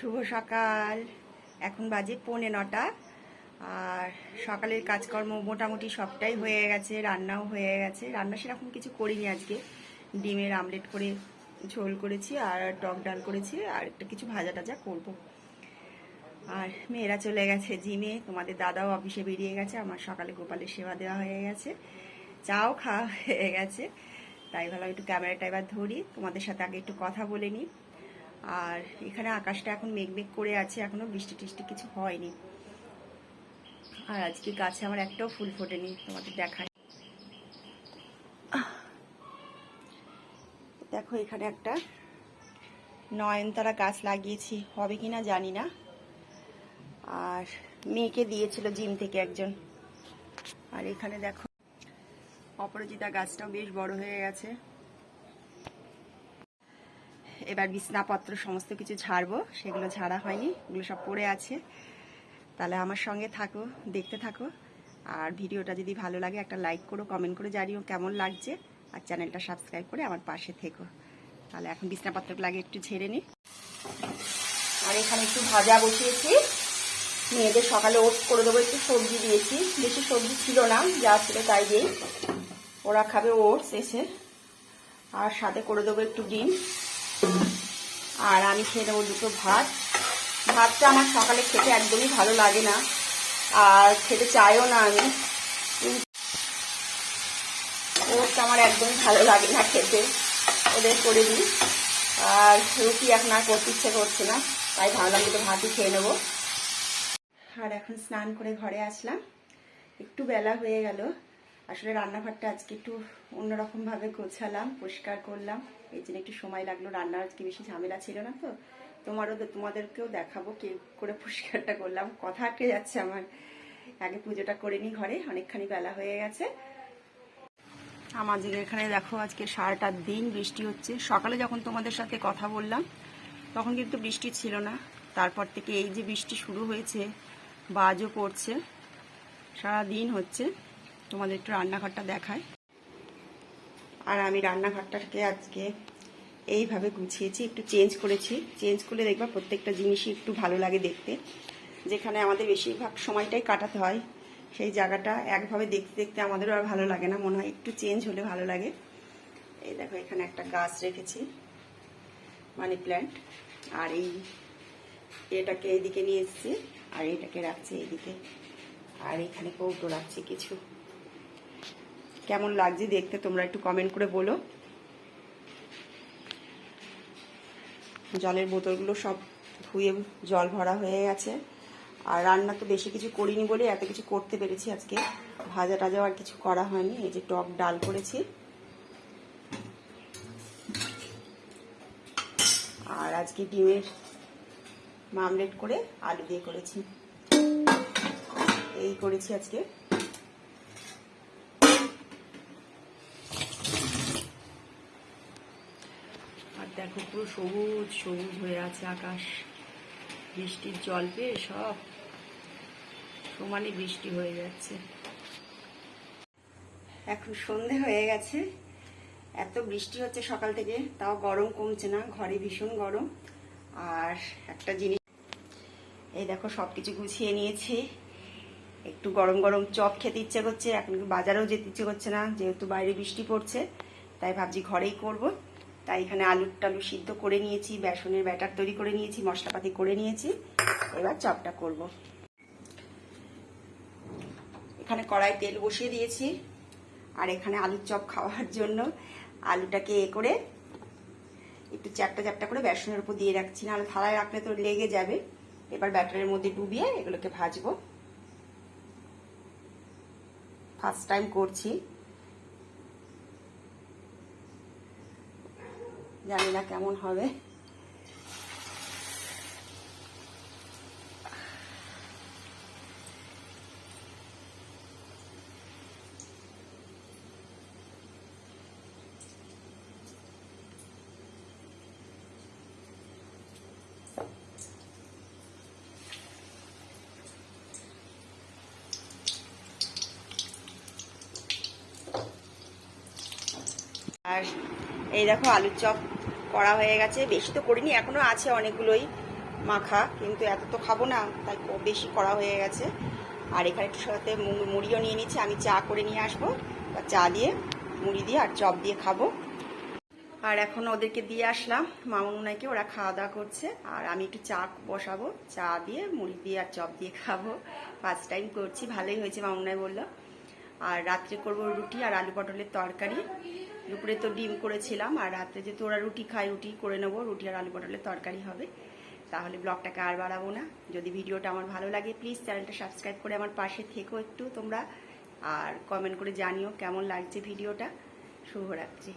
শুভ সকাল। এখন বাজে পৌনে নটা। আর সকালের কাজকর্ম মোটামুটি সবটাই হয়ে গেছে, রান্নাও হয়ে গেছে। রান্না সেরকম কিছু করিনি আজকে। ডিমের আমলেট করে ঝোল করেছি আর টক ডাল করেছি আর একটা কিছু ভাজা টাজা করব। আর মেয়েরা চলে গেছে জিমে, তোমাদের দাদাও অফিসে বেরিয়ে গেছে, আমার সকালে গোপালের সেবা দেওয়া হয়ে গেছে। চাও খাওয়া হয়ে গেছে। তাই ভালো একটু ক্যামেরাটা এবার ধরি, তোমাদের সাথে আগে একটু কথা বলে নিই। আর এখানে আকাশটা এখন মেঘমেঘ করে আছে, এখনও বৃষ্টি টিষ্টি কিছু হয়নি। আর আজকে গাছে আমার একটাও ফুল ফোটেনি, তোমাদের দেখায় দেখো, এখানে একটা নয়নতারা গাছ লাগিয়েছি, হবে কি না জানি না। আর মেয়েকে দিয়েছিল জিম থেকে একজন। আর এখানে দেখো, অপরাজিতা গাছটাও বেশ বড় হয়ে গেছে। এবার বিছনাপত্র সমস্ত কিছু ঝাড়বো, সেগুলো ঝাড়া হয়নি ওগুলো সব পড়ে আছে। তাহলে আমার সঙ্গে থাকো, দেখতে থাকো। আর ভিডিওটা যদি ভালো লাগে, একটা লাইক করো, কমেন্ট করে জানিও কেমন লাগছে। আর চ্যানেলটা সাবস্ক্রাইব করে আমার পাশে থেকো। তাহলে এখন বিছনাপত্রগুলো লাগে একটু ঝেড়ে নিই। আর এখানে একটু ভাজা বসিয়েছি। মেয়েদের সকালে ওটস করে দেবো, একটু সবজি দিয়েছি। বেশি সবজি ছিল না, যা ছিল তাই দিই। ওরা খাবে ওটস এসে। আর সাথে করে দেবো একটু ডিম। আর আমি খেয়ে নেব দুটো ভাত। ভাতটা আমার সকালে খেতে একদমই ভালো লাগে না। আর খেতে চাইও না আমি। ওটটা আমার একদমই ভালো লাগে না খেতে। ওদের করে দিই। আর রুটি এখন আর করতে ইচ্ছে করছে না। তাই ভাবলাম দুটো ভাতই খেয়ে নেব। আর এখন স্নান করে ঘরে আসলাম। একটু বেলা হয়ে গেল। আসলে রান্নাঘরটা আজকে একটু অন্যরকমভাবে গোছালাম, পরিষ্কার করলাম। এই জন্য একটু সময় লাগল, রান্নার আজকে বেশি ঝামেলা ছিল না তো। তোমারও তোমাদেরকেও দেখাবো কে করে পরিষ্কারটা করলাম। কথা আটকে যাচ্ছে আমার। আগে পুজোটা করে নি ঘরে, অনেকখানি বেলা হয়ে গেছে। আমাদের এখানে দেখো আজকে সারাটার দিন বৃষ্টি হচ্ছে। সকালে যখন তোমাদের সাথে কথা বললাম, তখন কিন্তু বৃষ্টি ছিল না। তারপর থেকে এই যে বৃষ্টি শুরু হয়েছে, বাজও পড়ছে সারা দিন হচ্ছে। তোমাদের একটু রান্নাঘরটা দেখায় আর আমি রান্নাঘরটাকে আজকে এইভাবে গুছিয়েছি, একটু চেঞ্জ করেছি। চেঞ্জ করলে দেখবা প্রত্যেকটা জিনিসই একটু ভালো লাগে দেখতে। যেখানে আমাদের বেশিরভাগ সময়টাই কাটাতে হয়, সেই জায়গাটা একভাবে দেখতে দেখতে আমাদেরও আর ভালো লাগে না। মনে হয় একটু চেঞ্জ হলে ভালো লাগে। এই দেখো, এখানে একটা গাছ রেখেছি, মানি প্ল্যান্ট। আর এই এটাকে এইদিকে নিয়ে এসছি, আর এটাকে রাখছি এইদিকে। আর এখানে কৌটো রাখছি কিছু। কেমন লাগছে দেখতে তোমরা একটু কমেন্ট করে বলো। জলের বোতলগুলো সব ধুয়ে জল ভরা হয়ে গেছে। আর রান্না তো বেশি কিছু করিনি বলে এত কিছু করতে পেরেছি আজকে। ভাজা টাজাও আর কিছু করা হয়নি, এই যে টক ডাল করেছি। আর আজকে ডিমের মামলেট করে আলু দিয়ে করেছি। এই করেছি আজকে। দেখো পুরো সবুজ সবুজ হয়ে আছে আকাশ। বৃষ্টির জল পেয়ে সব সমানে বৃষ্টি হয়ে যাচ্ছে। এখন সন্ধে হয়ে গেছে। এত বৃষ্টি হচ্ছে সকাল থেকে, তাও গরম কমছে না, ঘরে ভীষণ গরম। আর একটা জিনিস, এই দেখো সব কিছু গুছিয়ে নিয়েছি। একটু গরম গরম চপ খেতে ইচ্ছে করছে, এখন বাজারেও যেতে ইচ্ছে করছে না, যেহেতু বাইরে বৃষ্টি পড়ছে, তাই ভাবছি ঘরেই করব। তাই এখানে আলুর টালু সিদ্ধ করে নিয়েছি, বেসনের ব্যাটার তৈরি করে নিয়েছি, মশলাপাতি করে নিয়েছি। এবার চপটা করব। এখানে কড়াই তেল বসিয়ে দিয়েছি, আর এখানে আলুর চপ খাওয়ার জন্য আলুটাকে এ করে একটু চ্যাপটা চ্যাপটা করে বেসনের উপর দিয়ে রাখছি। নাহলে থালায় রাখলে তো লেগে যাবে। এবার ব্যাটারের মধ্যে ডুবিয়ে এগুলোকে ভাজবো। ফার্স্ট টাইম করছি। জানি না কেমন হবে। আর এই দেখো আলুর চপ করা হয়ে গেছে। বেশি তো করিনি, এখনও আছে অনেকগুলোই মাখা, কিন্তু এত তো খাব না, তাই বেশি করা হয়ে গেছে। আর এখানে একটু সাথে মুড়িও নিয়ে নিচ্ছি, আমি চা করে নিয়ে আসব। বা চা দিয়ে, মুড়ি দিয়ে আর চপ দিয়ে খাব। আর এখন ওদেরকে দিয়ে আসলাম মামুনাইকে ওরা খাওয়া দাওয়া করছে। আর আমি একটু চা বসাবো, চা দিয়ে, মুড়ি দিয়ে আর চপ দিয়ে খাব। ফার্স্ট টাইম করছি, ভালোই হয়েছে মামুনাই বলল। আর রাত্রে করব রুটি আর আলু পটলের তরকারি। দুপুরে তো ডিম করেছিলাম আর রাত্রে যে ওরা রুটি খাই রুটি করে নেব। রুটি আর আলু পটলের তরকারি হবে। তাহলে ব্লগটাকে আর বাড়াবো না। যদি ভিডিওটা আমার ভালো লাগে প্লিজ চ্যানেলটা সাবস্ক্রাইব করে আমার পাশে থেকো একটু তোমরা। আর কমেন্ট করে জানিও কেমন লাগছে ভিডিওটা। শুভরাত্রি।